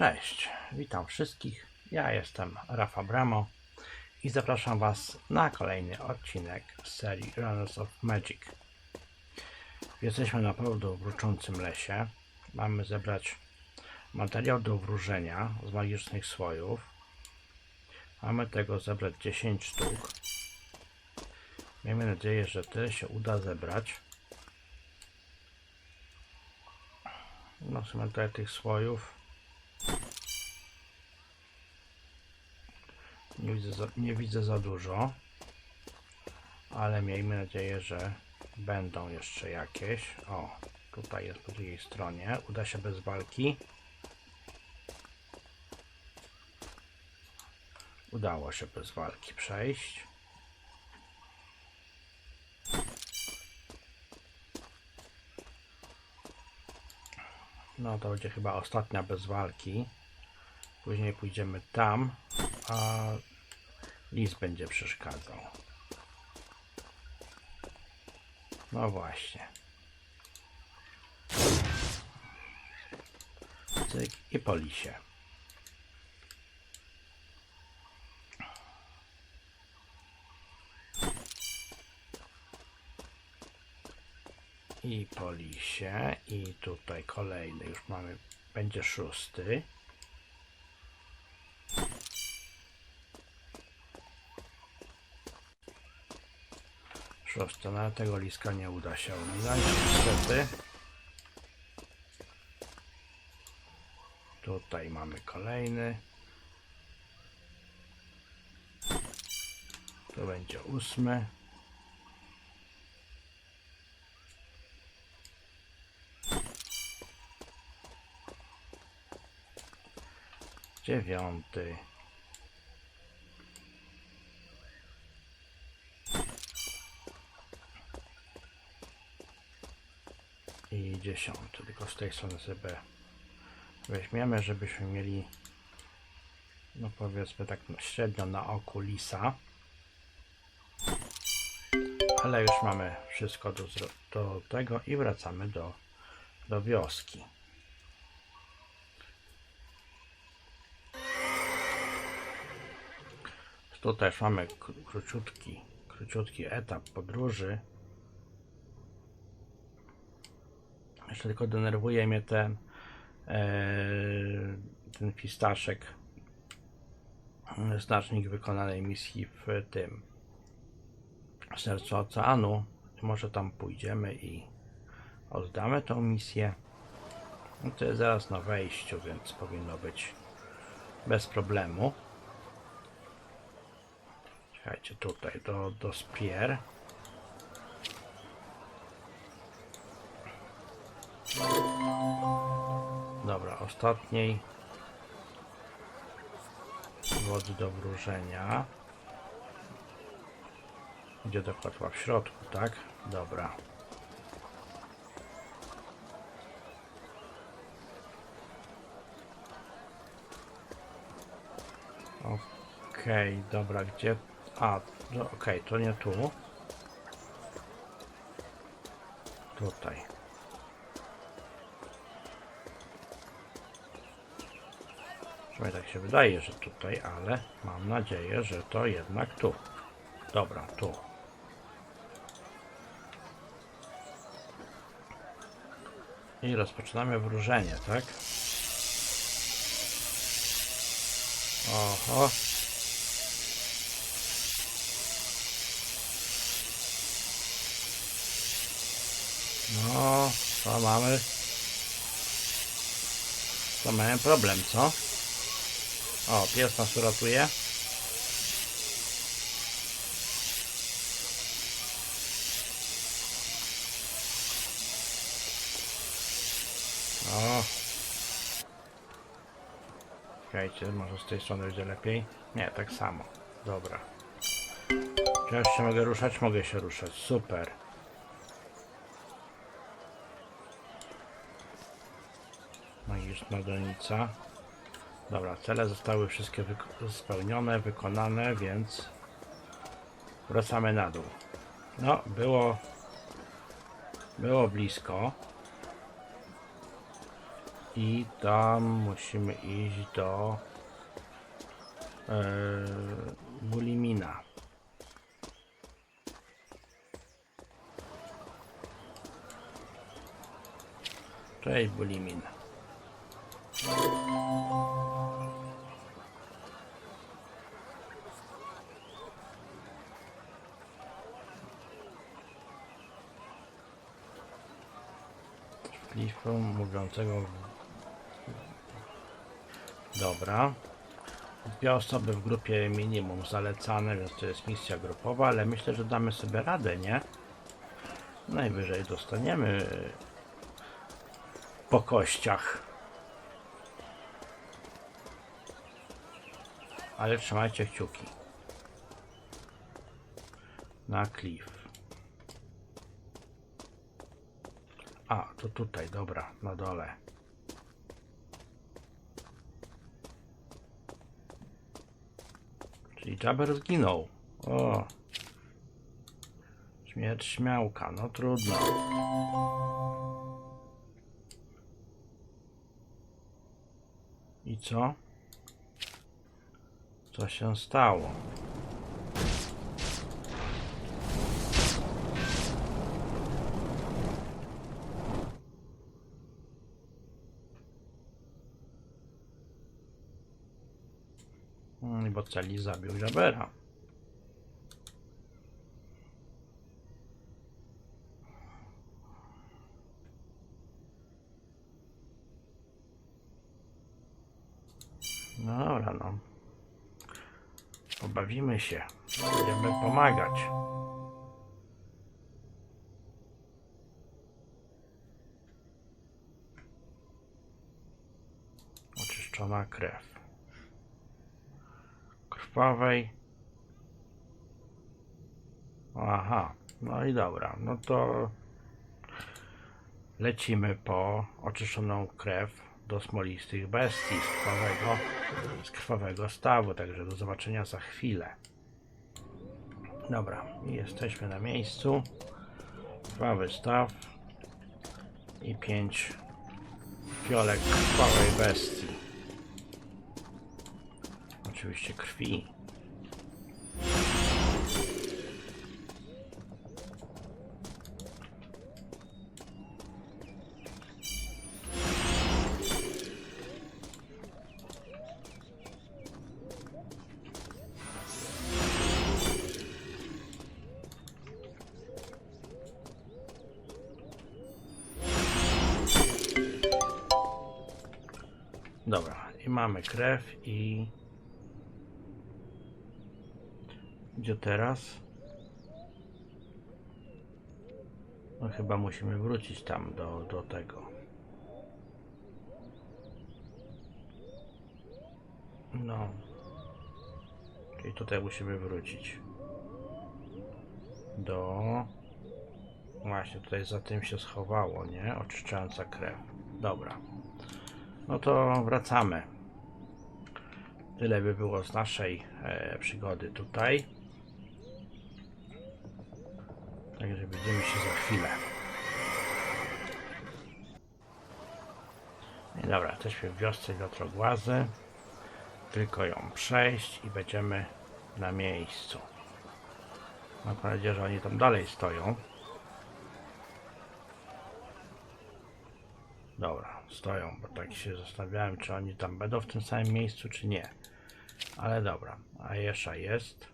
Cześć, witam wszystkich. Ja jestem Rafa Bramo i zapraszam Was na kolejny odcinek z serii Runners of Magic. Jesteśmy na pewno w wróczącym lesie. Mamy zebrać materiał do wróżenia z magicznych słojów. Mamy tego zebrać 10 sztuk. Miejmy nadzieję, że tyle się uda zebrać. No w sumie tych słojów nie widzę, za, nie widzę za dużo, ale miejmy nadzieję, że będą jeszcze jakieś. O, tutaj jest po drugiej stronie. Uda się bez walki. Udało się bez walki przejść. No to będzie chyba ostatnia bez walki. Później pójdziemy tam, a lis będzie przeszkadzał. No właśnie. Cyk i po lisie. I po lisie. I tutaj kolejny. Już mamy. Będzie szósty. Szósty. Na tego liska nie uda się ominąć. Niestety. Tutaj mamy kolejny. To będzie ósmy. Dziewiąty. I dziesiąty. Tylko z tej strony sobie weźmiemy, żebyśmy mieli no powiedzmy tak średnio na oku lisa. Ale już mamy wszystko do, do tego i wracamy do, do wioski. Tu też mamy kró- króciutki, króciutki etap podróży. Jeszcze tylko denerwuje mnie ten, e, ten pistaszek, znacznik wykonanej misji w tym w sercu oceanu. Może tam pójdziemy i oddamy tą misję. No to jest zaraz na wejściu, więc powinno być bez problemu. Czekajcie, tutaj do, do spier. Dobra, ostatniej wody do wróżenia. Gdzie dokładła w środku, tak? Dobra. Okej, dobra, gdzie... A, no, okej, to nie tu. Tutaj. Przynajmniej tak się wydaje, że tutaj, ale mam nadzieję, że to jednak tu. Dobra, tu. I rozpoczynamy wróżenie, tak? Oho. No, to mamy. To mamy problem, co? O, pies nas uratuje. O. Czekajcie, może z tej strony będzie lepiej? Nie, tak samo. Dobra. Czy ja się mogę ruszać? Mogę się ruszać. Super. Magiczna donica. Dobra, cele zostały wszystkie wyko- spełnione, wykonane, więc wracamy na dół. No, było było blisko. I tam musimy iść do yy, Bulimina. Cześć Bulimin. Klifu mówiącego. Dobra. Dwie osoby w grupie minimum zalecane, więc to jest misja grupowa, ale myślę, że damy sobie radę, nie? Najwyżej dostaniemy po kościach. Ale trzymajcie kciuki. Na cliff. A, to tutaj, dobra, na dole. Czyli Jabber zginął. O. Śmierć śmiałka, no trudno. I co? Co się stało? Mm, Bo Celi zabił Jabera. No dobra, no. Pobawimy się. Będziemy pomagać. Oczyszczona krew. Krwawej. Aha, no i dobra. No to lecimy po oczyszczoną krew do smolistych bestii z krwawego, z krwawego stawu. Także do zobaczenia za chwilę. Dobra, jesteśmy na miejscu. Krwawy staw i pięć fiolek krwawej bestii. Oczywiście krwi. Mamy krew i... Gdzie teraz? No chyba musimy wrócić tam do, do tego. No. Czyli tutaj musimy wrócić. Do... Właśnie, tutaj za tym się schowało, nie? Oczyszczająca krew. Dobra. No to wracamy. Tyle by było z naszej e, przygody tutaj. Także widzimy się za chwilę. I dobra, jesteśmy w wiosce Wiatrogłazy. Tylko ją przejść i będziemy na miejscu. Mam nadzieję, że oni tam dalej stoją. Dobra, stoją, bo tak się zastanawiałem, czy oni tam będą w tym samym miejscu, czy nie. Ale dobra, Ajesza jest.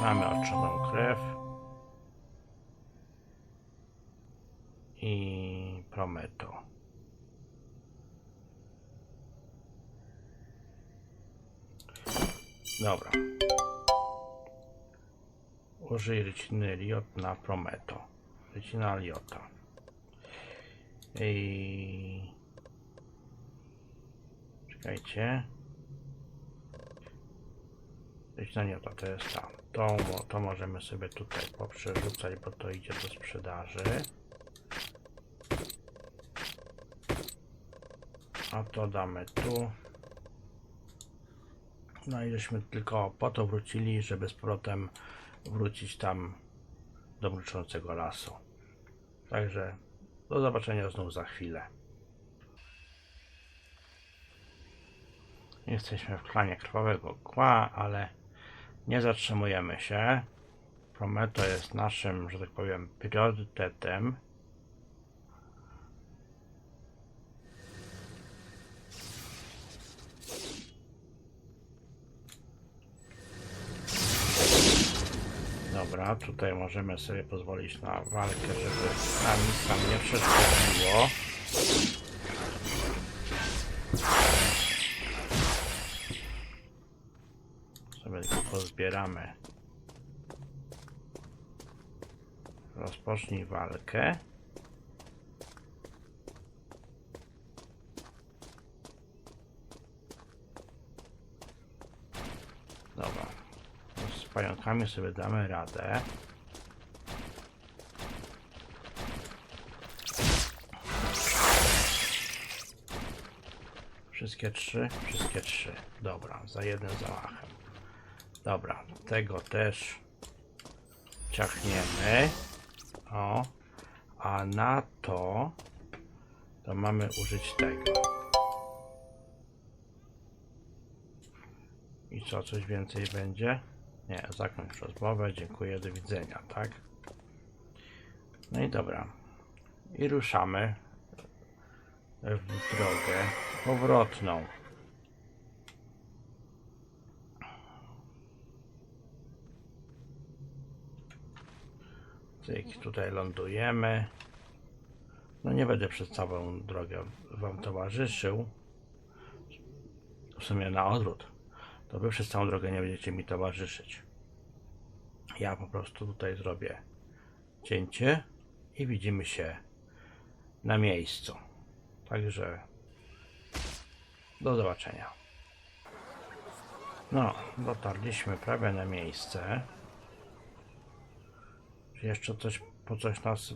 Mamy oczoną krew. I Prometo. Dobra. Użyj ryciny Liot na Prometo. Rycina Liota. I... Czekajcie. Rycina Liota to jest ta. To, to możemy sobie tutaj poprzerzucać, bo to idzie do sprzedaży. A to damy tu. No i żeśmy tylko po to wrócili, żeby z powrotem wrócić tam do mruczącego lasu. Także do zobaczenia znów za chwilę. Jesteśmy w klanie krwawego kła, ale nie zatrzymujemy się. Prometo jest naszym, że tak powiem, priorytetem. Dobra, tutaj możemy sobie pozwolić na walkę, żeby nam nic nam nie przeszkodziło. Sobie tylko pozbieramy. Rozpocznij walkę. Dobra. Z pająkami sobie damy radę. Wszystkie trzy? Wszystkie trzy. Dobra, za jednym zamachem. Dobra, tego też ciachniemy. O, a na to to mamy użyć tego. I co, coś więcej będzie? Nie, zakończ rozmowę, dziękuję, do widzenia, tak? No i dobra. I ruszamy w drogę powrotną. Cyk, tutaj lądujemy. No nie będę przez całą drogę Wam towarzyszył. W sumie na odwrót. To Wy przez całą drogę nie będziecie mi towarzyszyć. Ja po prostu tutaj zrobię cięcie i widzimy się na miejscu. Także do zobaczenia. No, dotarliśmy prawie na miejsce. Czy jeszcze coś po coś nas.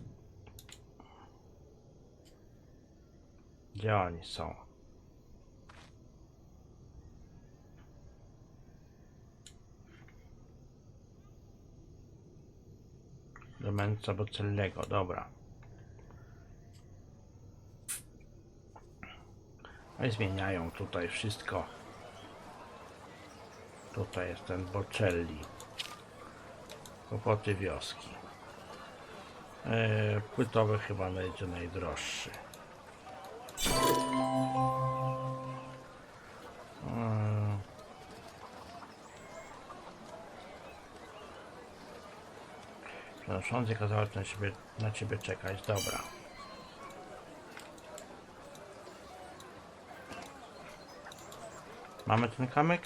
Gdzie oni są? Demenca Bocellego, dobra. No i zmieniają tutaj wszystko. Tutaj jest ten Bocelli. Kłopoty wioski. Eee, płytowy chyba będzie najdroższy. Przenoszący kazał na ciebie, na ciebie czekać. Dobra. Mamy ten kamyk?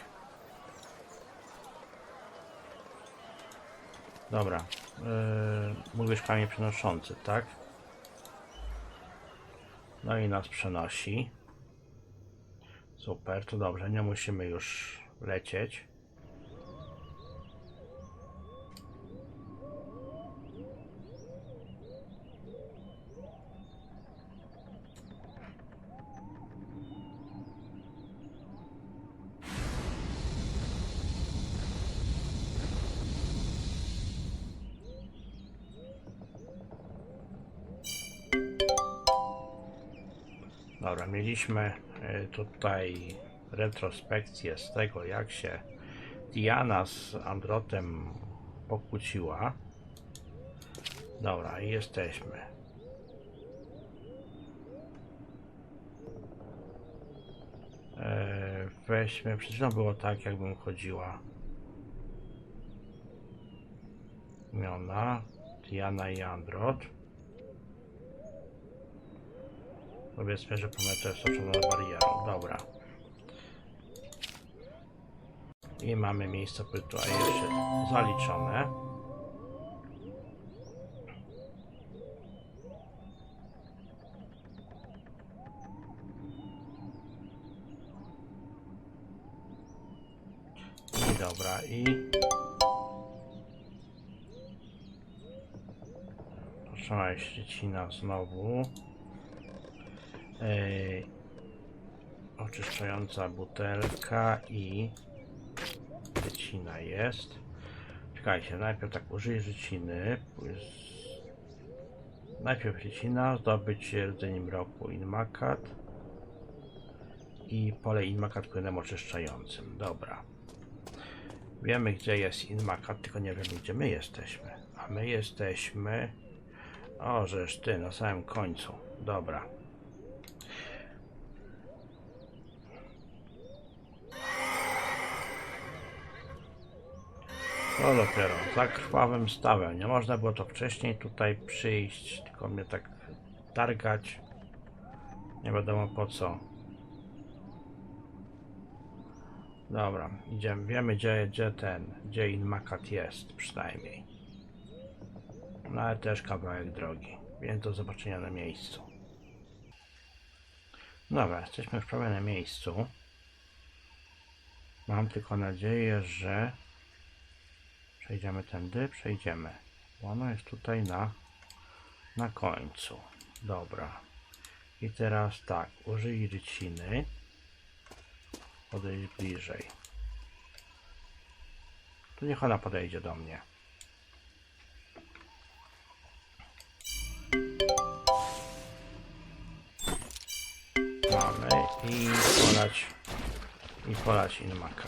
Dobra. Yy, mówisz kamień przenoszący, tak? No i nas przenosi. Super, to dobrze, nie musimy już lecieć. Mieliśmy y, tutaj retrospekcję z tego, jak się Diana z Androtem pokłóciła. Dobra, jesteśmy. E, Weźmy, przed chwilą było tak, jakbym chodziła. Imiona, Diana i Androt. Powiedzmy, że Prometeo jest otoczona barierą. Dobra. I mamy miejsce płytu, a jeszcze zaliczone. I dobra, i... Proszę, Szczecina znowu. Oczyszczająca butelka i rycina jest. Czekajcie, najpierw tak użyję ryciny. Najpierw rycina, zdobyć rdzeń mroku Inmakat. i pole Inmakat płynem oczyszczającym. Dobra. Wiemy gdzie jest Inmakat, tylko nie wiemy gdzie my jesteśmy. A my jesteśmy... O, żeż ty, na samym końcu. Dobra. To dopiero, za krwawym stawem. Nie można było to wcześniej tutaj przyjść, tylko mnie tak targać. Nie wiadomo po co. Dobra, idziemy. Wiemy gdzie, gdzie ten, gdzie Inmakat jest przynajmniej. No ale też kawałek drogi, więc do zobaczenia na miejscu. Dobra, jesteśmy już prawie na miejscu. Mam tylko nadzieję, że przejdziemy tędy, przejdziemy. Ono jest tutaj na, na końcu. Dobra. I teraz tak, użyj ryciny. Podejść bliżej. To niech ona podejdzie do mnie. Mamy i polać i polać inmaka.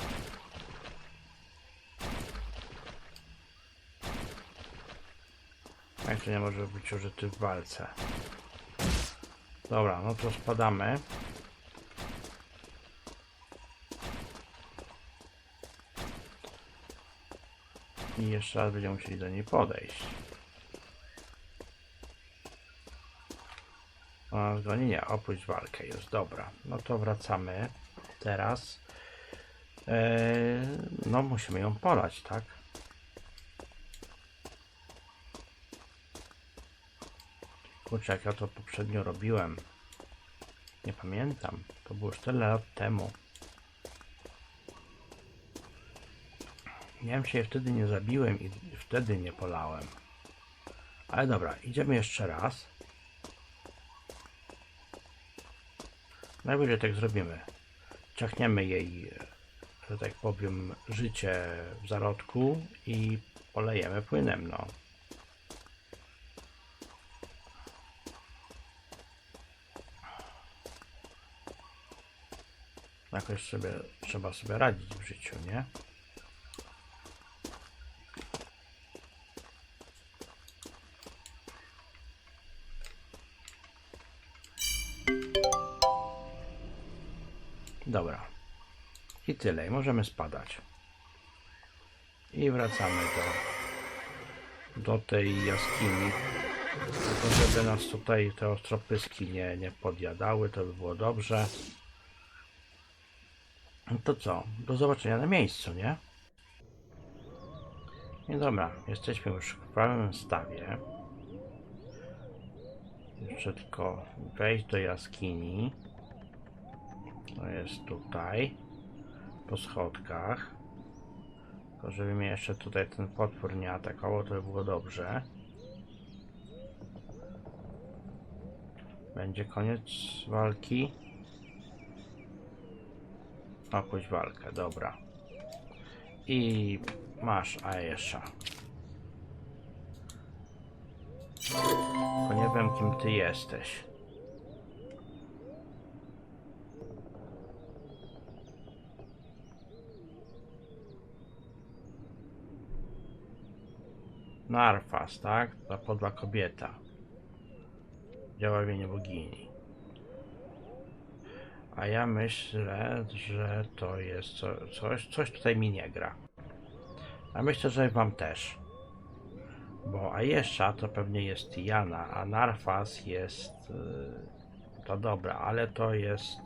Jak to nie może być użyty w walce? Dobra, no to spadamy. I jeszcze raz będziemy musieli do niej podejść. Goni? Nie, opuść walkę, jest dobra. No to wracamy teraz. Eee, no musimy ją polać, tak? Kurczę, jak ja to poprzednio robiłem. Nie pamiętam. To było już tyle lat temu. Czy je wtedy nie zabiłem i wtedy nie polałem. Ale dobra, idziemy jeszcze raz. Najwyżej tak zrobimy. Ciachniemy jej, że tak powiem, życie w zarodku i polejemy płynem, no. Jakoś sobie, trzeba sobie radzić w życiu, nie? Dobra. I tyle. I możemy spadać. I wracamy do, do tej jaskini. Tylko żeby nas tutaj te ostropyski nie, nie podjadały, to by było dobrze. To co? Do zobaczenia na miejscu, nie? I dobra, jesteśmy już w prawym stawie. Jeszcze tylko wejść do jaskini. To jest tutaj. Po schodkach. Tylko żeby mnie jeszcze tutaj ten potwór nie atakował, to by było dobrze. Będzie koniec walki. Opuść walkę, dobra. I masz Aesha. Tylko nie wiem kim ty jesteś. Narfas, tak? Ta podła kobieta. Działa w imieniu bogini. A ja myślę, że to jest co, coś, coś tutaj mi nie gra. A myślę, że wam też. Bo Ayesha to pewnie jest Jana, a Narfas jest yy, to dobra, ale to jest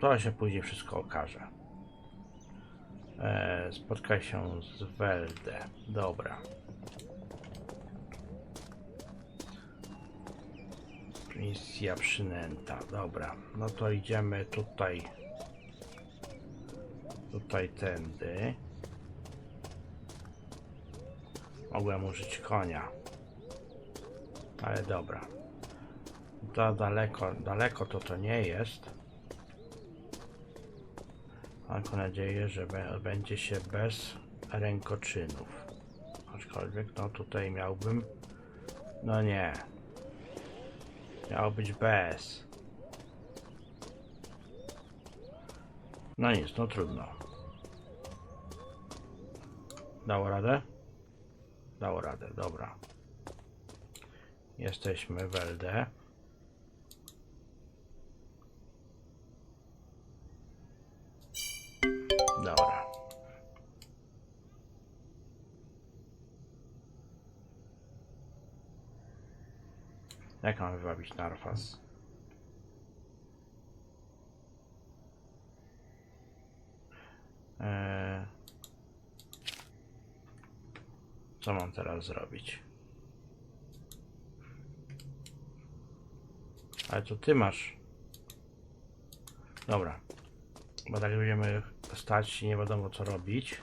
to się później wszystko okaże. E, spotkaj się z Welde. Dobra. Misja przynęta. Dobra. No to idziemy tutaj. Tutaj tędy. Mogłem użyć konia. Ale dobra. To daleko, daleko to to nie jest. Mam nadzieję, że będzie się bez rękoczynów. Aczkolwiek no tutaj miałbym... No nie. Miało być bez. No nic, no trudno. Dało radę? Dało radę, dobra. Jesteśmy w LD. Jak mam wywabić Narfas? Eee, co mam teraz zrobić? Ale to ty masz. Dobra. Bo tak będziemy stać i nie wiadomo co robić.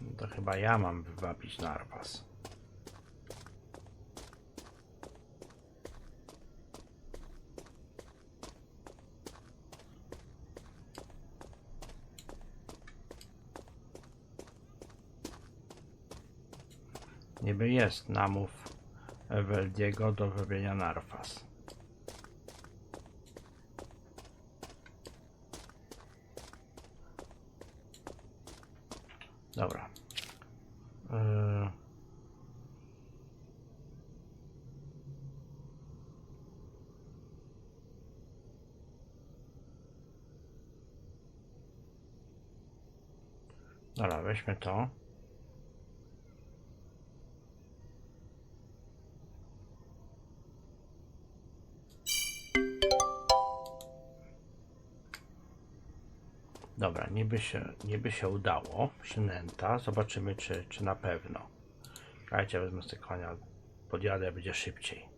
No to ja mam wywabić narwas. Niby jest namów Eweldiego do wyrobienia narwas. Dobra. Yy. Dobra, weźmy to. Dobra, niby się, niby się udało. Przynęta. Zobaczymy, czy, czy na pewno. Czekajcie, wezmę z konia. Podjadę, będzie szybciej.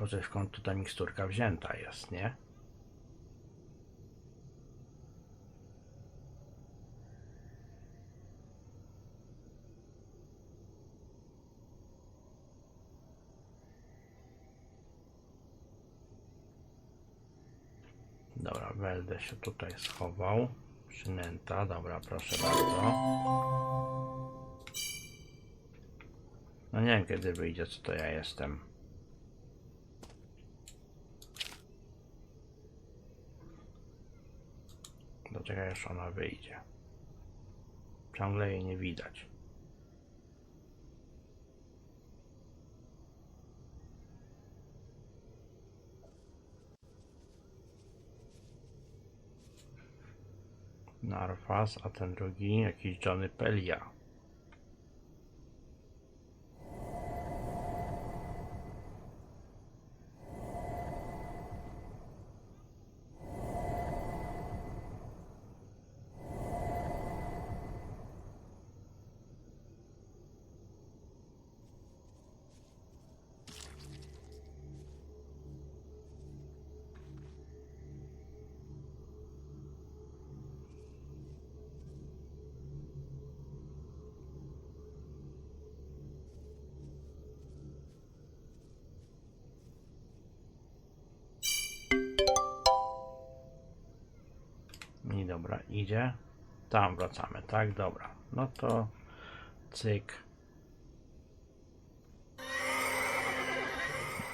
Bo że skąd tutaj miksturka wzięta jest, nie? Dobra, będę się tutaj schował. Przynęta, dobra, proszę bardzo. No nie wiem kiedy wyjdzie, co to ja jestem. Dlaczego już ona wyjdzie? Ciągle jej nie widać. Narfas, a ten drugi jakiś Johnny Pelia. Dobra, idzie. Tam wracamy, tak? Dobra. No to cyk.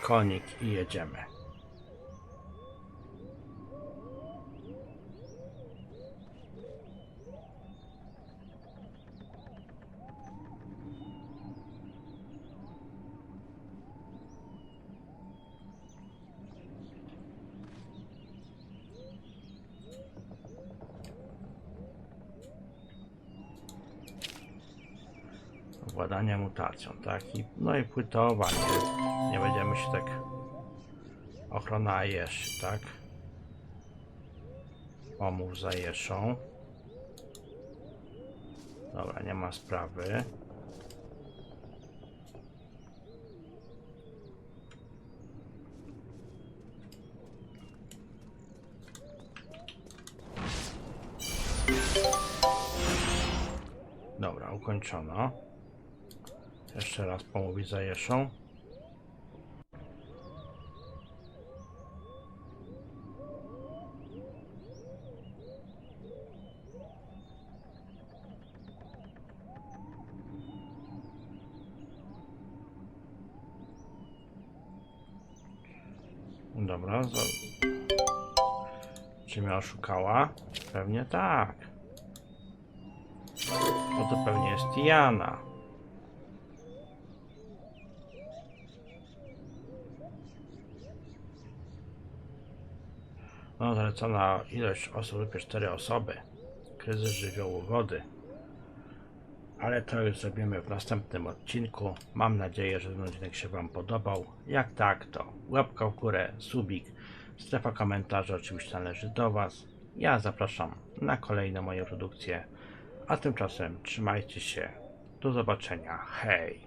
Konik i jedziemy. Władanie mutacją, tak? I, no i płytowa, nie, będziemy się tak... Ochrona jeszy, tak? Omów za jeszą. Dobra, nie ma sprawy. Dobra, ukończono. Jeszcze raz pomówić za Jeszą. Dobra, za... czy mnie oszukała? Pewnie tak. Bo to pewnie jest Jana. No, zalecona ilość osób lub 4 osoby. Kryzys żywiołowody. Ale to już zrobimy w następnym odcinku. Mam nadzieję, że ten odcinek się Wam podobał. Jak tak, to łapka w górę, subik, strefa komentarzy oczywiście należy do Was. Ja zapraszam na kolejne moje produkcje. A tymczasem trzymajcie się. Do zobaczenia. Hej!